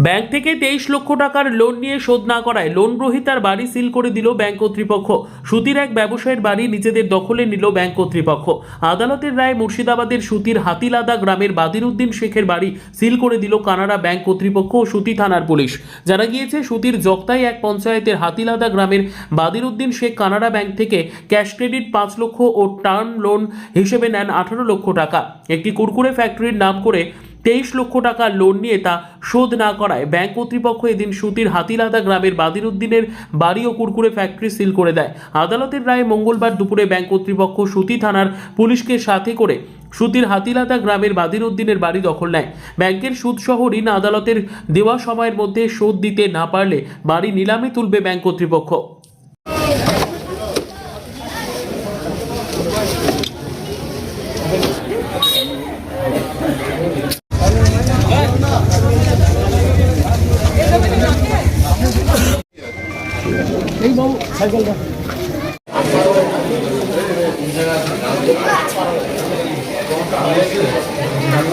Bank থেকে তেইশ লক্ষ টাকার লোন নিয়ে শোধ না করায় লোন গ্রহীতার বাড়ি সিল করে দিল ব্যাংক কর্তৃপক্ষ। সুতির এক ব্যবসায়ীর বাড়ি নিজেদের দখলে নিল ব্যাংক কর্তৃপক্ষ। আদালতের রায় মুর্শিদাবাদের সুতির হাতিলাদা গ্রামের বাদিরুদ্দিন শেখের বাড়ি সিল করে দিল কানাডা ব্যাংক কর্তৃপক্ষ ও সুতি থানার পুলিশ। জানা গিয়েছে, সুতির জগতাই এক পঞ্চায়েতের হাতিলাদা গ্রামের বাদিরুদ্দিন শেখ কানাডা ব্যাংক থেকে ক্যাশ ক্রেডিট পাঁচ লক্ষ ও টার্ম লোন হিসেবে নেন আঠারো লক্ষ টাকা। একটি কুরকুরে ফ্যাক্টরির নাম করে তেইশ লক্ষ টাকা লোন নিয়ে তা শোধ না করায় ব্যাংক কর্তৃপক্ষ এদিন সুতির হাতিলাদা গ্রামের বাদিরুদ্দিনের বাড়ি ও কুরকুরে ফ্যাক্টরি সিল করে দেয়। আদালতের রায়ে মঙ্গলবার দুপুরে ব্যাংক কর্তৃপক্ষ সুতি থানার পুলিশকে সাথে করে সুতির হাতিলাদা গ্রামের বাদিরুদ্দিনের বাড়ি দখল নেয়। ব্যাংকের সুদসহ ঋণ আদালতের দেওয়া সময়ের মধ্যে শোধ দিতে না পারলে বাড়ি নিলামে তুলবে ব্যাংক কর্তৃপক্ষ। এই বাবু সাইকেলটা